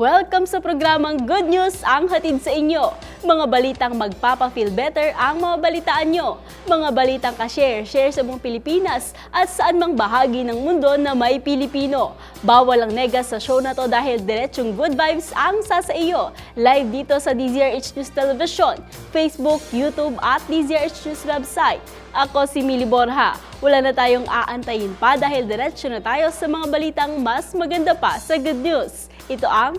Welcome sa programang Good News ang hatid sa inyo. Mga balitang magpapa-feel better ang mga balitaan nyo. Mga balitang ka-share, share sa buong Pilipinas at saan mang bahagi ng mundo na may Pilipino. Bawal ang nega sa show na to dahil diretsong good vibes ang sasa iyo. Live dito sa DZRH News Television, Facebook, YouTube at DZRH News website. Ako si Mili Borja. Wala na tayong aantayin pa dahil diretsyo na tayo sa mga balitang mas maganda pa sa good news. Ito ang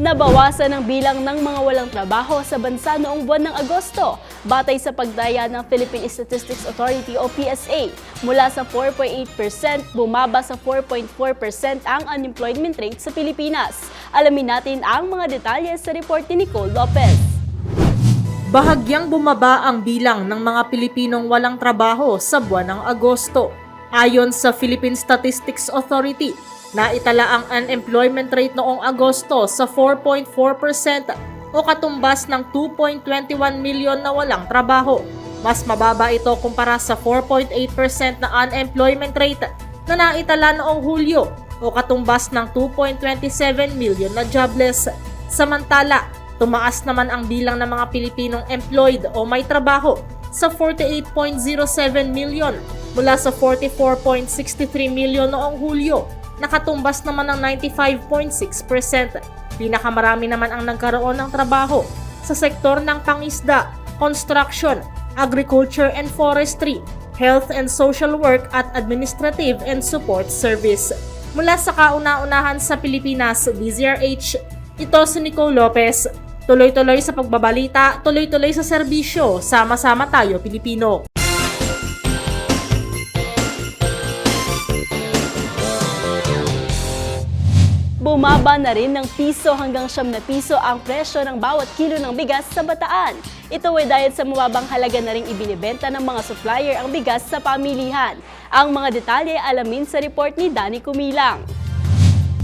Nabawasan ang bilang ng mga walang trabaho sa bansa noong buwan ng Agosto, batay sa pagdaya ng Philippine Statistics Authority o PSA. Mula sa 4.8%, bumaba sa 4.4% ang unemployment rate sa Pilipinas. Alamin natin ang mga detalye sa report ni Nicole Lopez. Bahagyang bumaba ang bilang ng mga Pilipinong walang trabaho sa buwan ng Agosto. Ayon sa Philippine Statistics Authority, naitala ang unemployment rate noong Agosto sa 4.4% o katumbas ng 2.21 milyon na walang trabaho. Mas mababa ito kumpara sa 4.8% na unemployment rate na naitala noong Hulyo o katumbas ng 2.27 million na jobless. Samantala, tumaas naman ang bilang ng mga Pilipinong employed o may trabaho sa 48.07 million mula sa 44.63 million noong Hulyo. Nakatumbas naman ng 95.6%. Pinakamarami naman ang nagkaroon ng trabaho sa sektor ng pangisda, construction, agriculture and forestry, health and social work at administrative and support service. Mula sa kauna-unahan sa Pilipinas, DZRH, ito si Nicole Lopez. Tuloy-tuloy sa pagbabalita, tuloy-tuloy sa serbisyo, sama-sama tayo Pilipino. Bumaba na rin ng piso hanggang siyam na piso ang presyo ng bawat kilo ng bigas sa Bataan. Ito ay dahil sa mababang halaga na rin ibinibenta ng mga supplier ang bigas sa pamilihan. Ang mga detalye alamin sa report ni Danny Kumilang.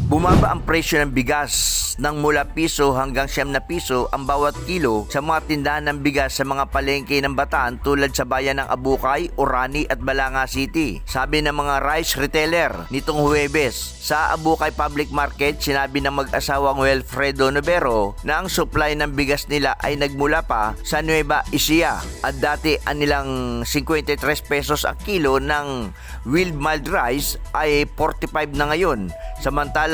Bumaba ang presyo ng bigas ng mula piso hanggang siyam na piso ang bawat kilo sa mga tindahan ng bigas sa mga palengke ng Bataan tulad sa bayan ng Abukay, Orani at Balanga City. Sabi ng mga rice retailer nitong Huwebes, sa Abukay Public Market, sinabi ng mag-asawang Wilfredo Novero na ang supply ng bigas nila ay nagmula pa sa Nueva Ecija at dati ang nilang 53 pesos ang kilo ng Wild Mild Rice ay 45 na ngayon.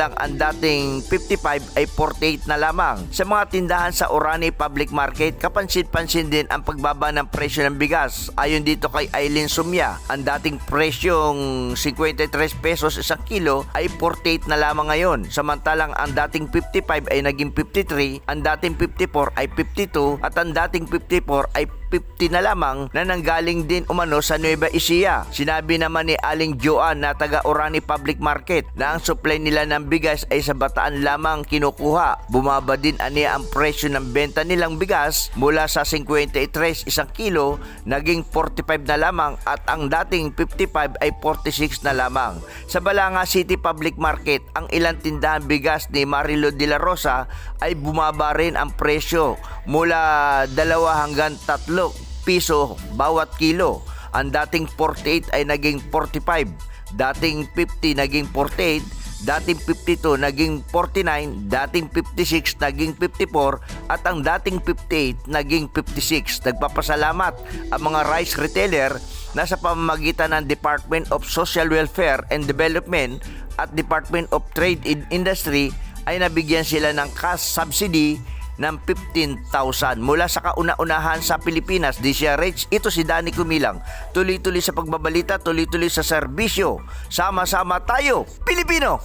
Samantalang ang dating 55 ay 48 na lamang. Sa mga tindahan sa Orani Public Market, kapansin-pansin din ang pagbaba ng presyo ng bigas. Ayon dito kay Aileen Sumya, ang dating presyong 53 pesos isang kilo ay 48 na lamang ngayon. Samantalang ang dating 55 ay naging 53, ang dating 54 ay 52 at ang dating 54 ay 50 na lamang na nanggaling din umano sa Nueva Ecija. Sinabi naman ni Aling Joan na taga Orani Public Market na ang supply nila ng bigas ay sa bataan lamang kinukuha. Bumaba din aniya ang presyo ng benta nilang bigas mula sa 53 isang kilo naging 45 na lamang at ang dating 55 ay 46 na lamang. Sa Balanga City Public Market, ang ilang tindahan bigas ni Marilo de la Rosa ay bumaba rin ang presyo mula dalawa hanggang tatlo piso bawat kilo. Ang dating 48 ay naging 45, dating 50 naging 48, dating 52 naging 49, dating 56 naging 54 at ang dating 58 naging 56. Nagpapasalamat ang mga rice retailer na sa pamamagitan ng Department of Social Welfare and Development at Department of Trade and Industry ay nabigyan sila ng cash subsidy ng 15,000 mula sa kauna-unahan sa Pilipinas, DCRH. Ito si Danny Kumilang. Tuloy-tuloy sa pagbabalita, tuloy-tuloy sa serbisyo. Sama-sama tayo, Pilipino!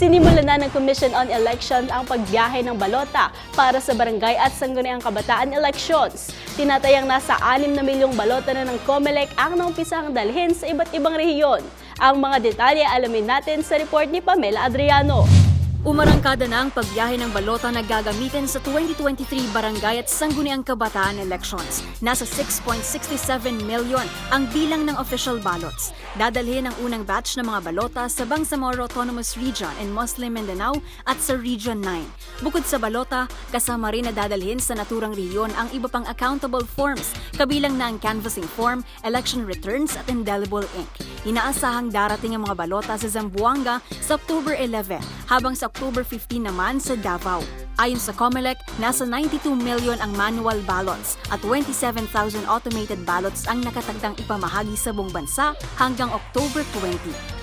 Sinimulan na ng Commission on Elections ang pagbiyahe ng balota para sa barangay at sangguniang kabataan elections. Tinatayang nasa 6 na milyong balota na ng COMELEC ang naumpisang dalhin sa iba't ibang rehiyon. Ang mga detalye alamin natin sa report ni Pamela Adriano. Umarangkada na ang pagbiyahe ng balota na gagamitin sa 2023 Barangay at Sangguniang Kabataan elections. Nasa 6.67 million ang bilang ng official ballots. Dadalhin ang unang batch ng mga balota sa Bangsamoro Autonomous Region in Muslim Mindanao at sa Region 9. Bukod sa balota, kasama rin na dadalhin sa naturang rehiyon ang iba pang accountable forms, kabilang na ang canvassing form, election returns at indelible ink. Inaasahang darating ang mga balota sa Zamboanga sa October 11, habang sa October 15 naman sa Davao. Ayon sa COMELEC, nasa 92 million ang manual ballots at 27,000 automated ballots ang nakatagdang ipamahagi sa buong bansa hanggang October 20.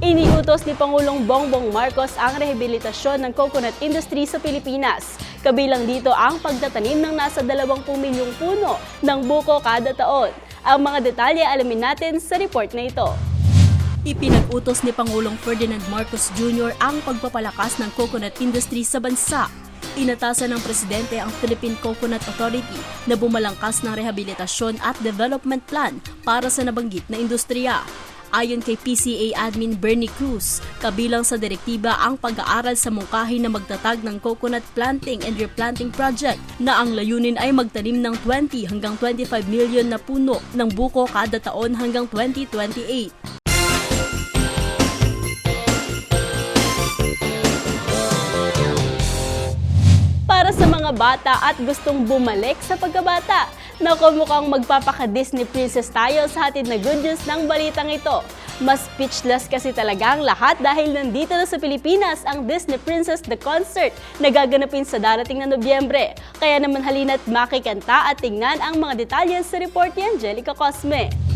Iniutos ni Pangulong Bongbong Marcos ang rehabilitasyon ng coconut industry sa Pilipinas. Kabilang dito ang pagtatanim ng nasa 20 milyong puno ng buko kada taon. Ang mga detalye alamin natin sa report na ito. Ipinag-utos ni Pangulong Ferdinand Marcos Jr. ang pagpapalakas ng coconut industry sa bansa. Inatasan ng Presidente ang Philippine Coconut Authority na bumalangkas ng rehabilitasyon at development plan para sa nabanggit na industriya. Ayon kay PCA Admin Bernie Cruz, kabilang sa direktiba ang pag-aaral sa mungkahi na magtatag ng coconut planting and replanting project na ang layunin ay magtanim ng 20 hanggang 25 million na puno ng buko kada taon hanggang 2028. para sa mga bata at gustong bumalik sa pagkabata. Naku, mukhang magpapaka-Disney princess tayo sa hatid na good news ng balitang ito. Mas speechless kasi talaga ang lahat dahil nandito na sa Pilipinas ang Disney Princess The Concert na gaganapin sa darating na Nobyembre. Kaya naman halina't makikanta at tingnan ang mga detalye sa report ni Angelica Cosme.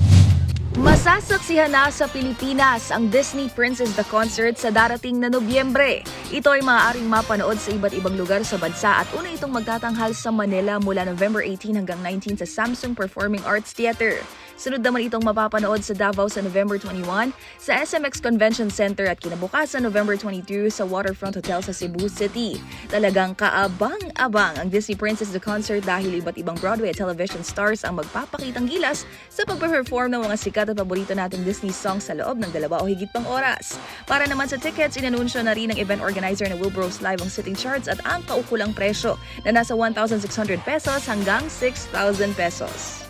Masasaksihan na sa Pilipinas ang Disney Princess The Concert sa darating na Nobyembre. Ito ay maaaring mapanood sa iba't ibang lugar sa bansa at una itong magtatanghal sa Manila mula November 18 hanggang 19 sa Samsung Performing Arts Theater. Sunod naman itong mapapanood sa Davao sa November 21, sa SMX Convention Center at kinabukasan November 22 sa Waterfront Hotel sa Cebu City. Talagang kaabang-abang ang Disney Princess The Concert dahil iba't ibang Broadway at television stars ang magpapakitang gilas sa pagpe-perform ng mga sikat at paborito nating Disney songs sa loob ng dalawa o higit pang oras. Para naman sa tickets, inanunsyo na rin ng event organizer na Wilbros Live ang sitting charts at ang kaukulang presyo na nasa 1,600 pesos hanggang 6,000 pesos.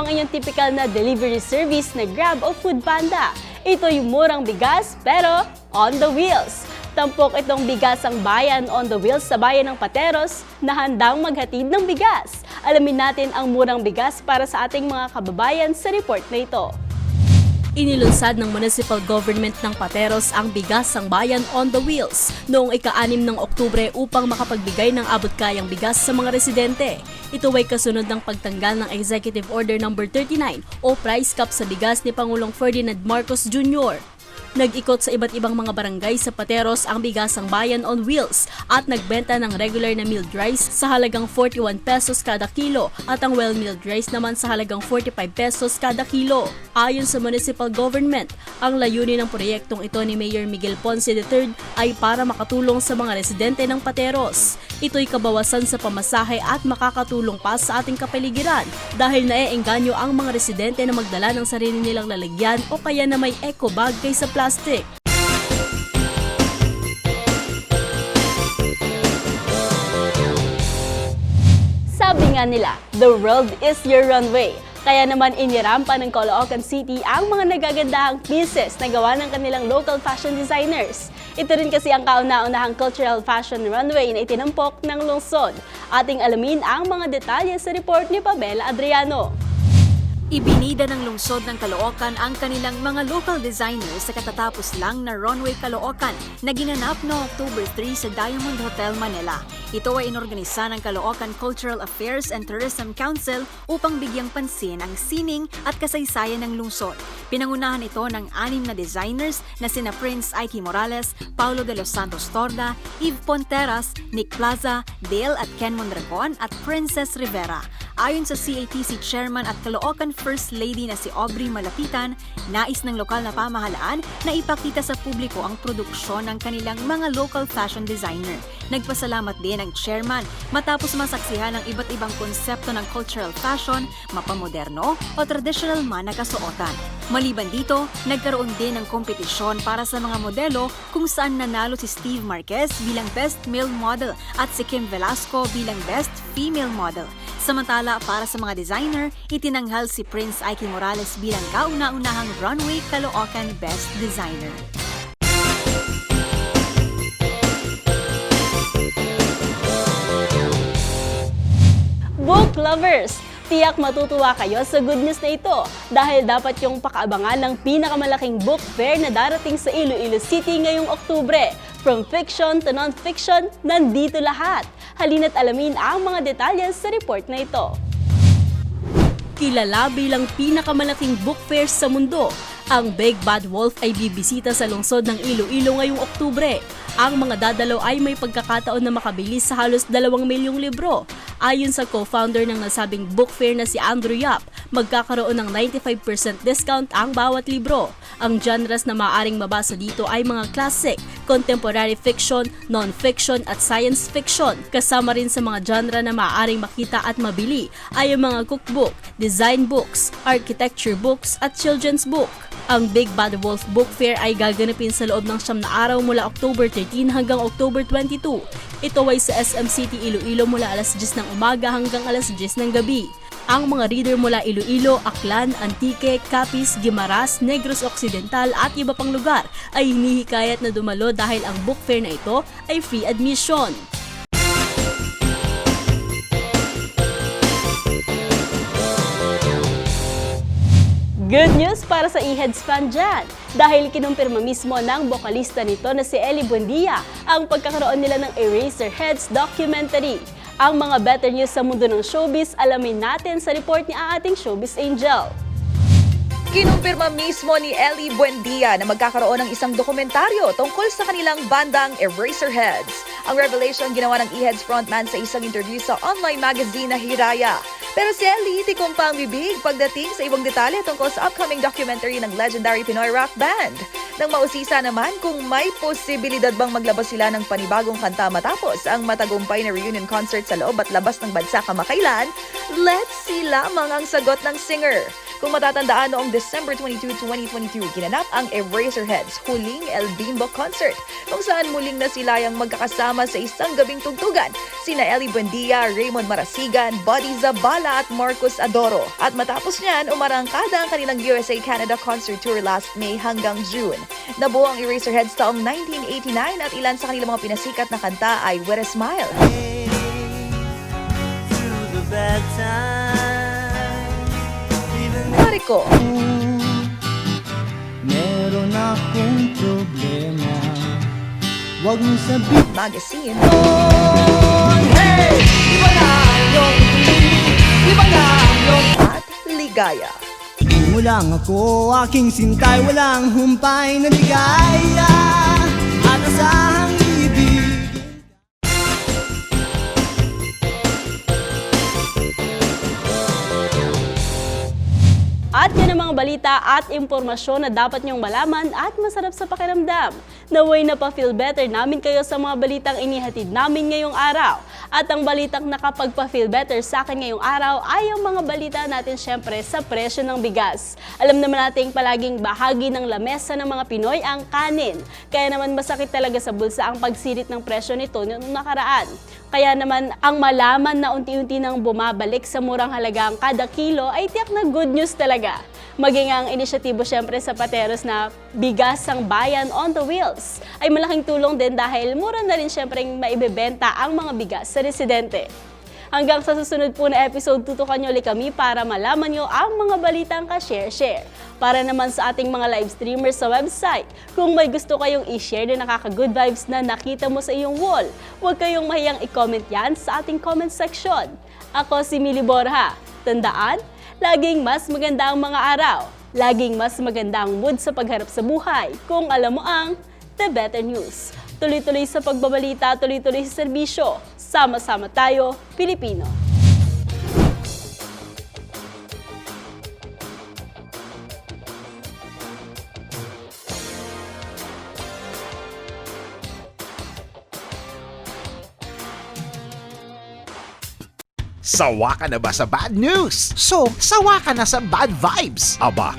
Ang inyong typical na delivery service na Grab o Food Panda. Ito yung murang bigas pero on the wheels. Tampok itong bigas ang bayan on the wheels sa bayan ng Pateros na handang maghatid ng bigas. Alamin natin ang murang bigas para sa ating mga kababayan sa report na ito. Inilunsad ng municipal government ng Pateros ang bigas ng bayan on the wheels noong ika-anim ng Oktubre upang makapagbigay ng abot-kayang bigas sa mga residente. Ito ay kasunod ng pagtanggal ng Executive Order No. 39 o price cap sa bigas ni Pangulong Ferdinand Marcos Jr. Nag-ikot sa iba't ibang mga barangay sa Pateros ang bigasang bayan on wheels at nagbenta ng regular na milled rice sa halagang 41 pesos kada kilo at ang well-milled rice naman sa halagang 45 pesos kada kilo. Ayon sa municipal government, ang layunin ng proyektong ito ni Mayor Miguel Ponce III ay para makatulong sa mga residente ng Pateros. Ito'y kabawasan sa pamasahe at makakatulong pa sa ating kapaligiran dahil naeengganyo ang mga residente na magdala ng sarili nilang lalagyan o kaya na may eco bag kaysa plastic. Sabi nga nila, the world is your runway. Kaya naman inirampa ng Caloocan City ang mga nagagandahang pieces na gawa ng kanilang local fashion designers. Ito rin kasi ang kauna-unahang cultural fashion runway na itinampok ng lungsod. Ating alamin ang mga detalye sa report ni Pamela Adriano. Ibinida ng lungsod ng Caloocan ang kanilang mga local designers sa katatapos lang na Runway Caloocan na ginanap noong October 3 sa Diamond Hotel Manila. Ito ay inorganisa ng Caloocan Cultural Affairs and Tourism Council upang bigyang pansin ang sining at kasaysayan ng lungsod. Pinangunahan ito ng anim na designers na sina Prince Ike Morales, Paulo de los Santos Torda, Eve Ponteras, Nick Plaza, Dale at Ken Mondragon at Princess Rivera. Ayon sa CATC Chairman at Caloocan First Lady na si Aubrey Malapitan, nais ng lokal na pamahalaan na ipakita sa publiko ang produksyon ng kanilang mga local fashion designer. Nagpasalamat din ang chairman matapos masaksihan ang iba't ibang konsepto ng cultural fashion, mapamoderno o traditional man na kasuotan. Maliban dito, nagkaroon din ng kompetisyon para sa mga modelo kung saan nanalo si Steve Marquez bilang Best Male Model at si Kim Velasco bilang Best Female Model. Samantala, para sa mga designer, itinanghal si Prince Ike Morales bilang kauna-unahang Runway Caloocan Best Designer. Book lovers! Tiyak matutuwa kayo sa good news na ito dahil dapat yung pakaabangan ng pinakamalaking book fair na darating sa Iloilo City ngayong Oktubre. From fiction to non-fiction, nandito lahat. Halina't alamin ang mga detalye sa report na ito. Kilala bilang pinakamalaking book fair sa mundo, ang Big Bad Wolf ay bibisita sa lungsod ng Iloilo ngayong Oktubre. Ang mga dadalaw ay may pagkakataon na makabili sa halos 2 milyong libro. Ayon sa co-founder ng nasabing book fair na si Andrew Yap, magkakaroon ng 95% discount ang bawat libro. Ang genres na maaaring mabasa dito ay mga classic, contemporary fiction, non-fiction at science fiction. Kasama rin sa mga genre na maaaring makita at mabili ay ang mga cookbook, design books, architecture books at children's book. Ang Big Bad Wolf Book Fair ay gaganapin sa loob ng siyam na araw mula October 13 hanggang October 22. Ito ay sa SM City Iloilo mula alas 10 ng umaga hanggang alas 10 ng gabi. Ang mga reader mula Iloilo, Aklan, Antique, Capiz, Guimaras, Negros Occidental at iba pang lugar ay hinihikayat na dumalo dahil ang book fair na ito ay free admission. Good news para sa e-heads fan dyan! Dahil kinumpirma mismo ng bokalista nito na si Ellie Buendia ang pagkakaroon nila ng Eraserheads documentary. Ang mga better news sa mundo ng showbiz alamin natin sa report ni ating showbiz angel. Kinumpirma mismo ni Ellie Buendia na magkakaroon ng isang dokumentaryo tungkol sa kanilang bandang Eraserheads. Ang revelation ginawa ng E-Heads frontman sa isang interview sa online magazine na Hiraya. Pero si Ellie tikom pa bibig pagdating sa ibang detalye tungkol sa upcoming documentary ng legendary Pinoy rock band. Nang mausisa naman kung may posibilidad bang maglabas sila ng panibagong kanta matapos ang matagumpay na reunion concert sa loob at labas ng bansa kamakailan, let's see lamang ang sagot ng singer. Kung matatandaan noong December 22, 2022, ginanap ang Eraserheads huling El Bimbo concert kung saan muling nasilayang magkakasama sa isang gabing tugtugan sina Ellie Buendia, Raymond Marasigan, Buddy Zabala at Marcos Adoro. At matapos niyan, umarangkada ang kanilang USA-Canada concert tour last May hanggang June. Nabuo ang Eraserheads taong 1989 at ilan sa kanilang mga pinasikat na kanta ay With a Smile, through Mariko, meron akong problema. Huwag mo sabihin. Magazine, Hey! Iba na tuloy. Iba na iyong... at Ligaya. Mo lang ako, aking sintay, walang humpay na ligaya. At asahang balita at impormasyon na dapat niyong malaman at masarap sa pakiramdam. Naway na pa-feel better namin kayo sa mga balitang inihatid namin ngayong araw. At ang balitang nakapagpa-feel better sa akin ngayong araw ay ang mga balita natin syempre sa presyo ng bigas. Alam naman nating palaging bahagi ng lamesa ng mga Pinoy ang kanin. Kaya naman masakit talaga sa bulsa ang pagsirit ng presyo nito noong nakaraan. Kaya naman ang malaman na unti-unti nang bumabalik sa murang halaga ang kada kilo ay tiyak na good news talaga. Maging ang inisyatibo syempre sa pateros na bigas ang bayan on the wheels ay malaking tulong din dahil mura na rin syempre maibebenta ang mga bigas sa residente. Hanggang sa susunod po na episode, tutukan nyo ulit kami para malaman nyo ang mga balitang ka-share-share. Para naman sa ating mga live streamers sa website, kung may gusto kayong i-share na nakaka-good vibes na nakita mo sa iyong wall, huwag kayong mahiyang i-comment yan sa ating comment section. Ako si Mili Borja. Tandaan, laging mas maganda ang mga araw. Laging mas maganda ang mood sa pagharap sa buhay kung alam mo ang The Better News. Tuloy-tuloy sa pagbabalita, tuloy-tuloy sa serbisyo. Sama-sama tayo, Pilipino. Sawa ka na ba sa bad news? So, sawa ka na sa bad vibes? Aba,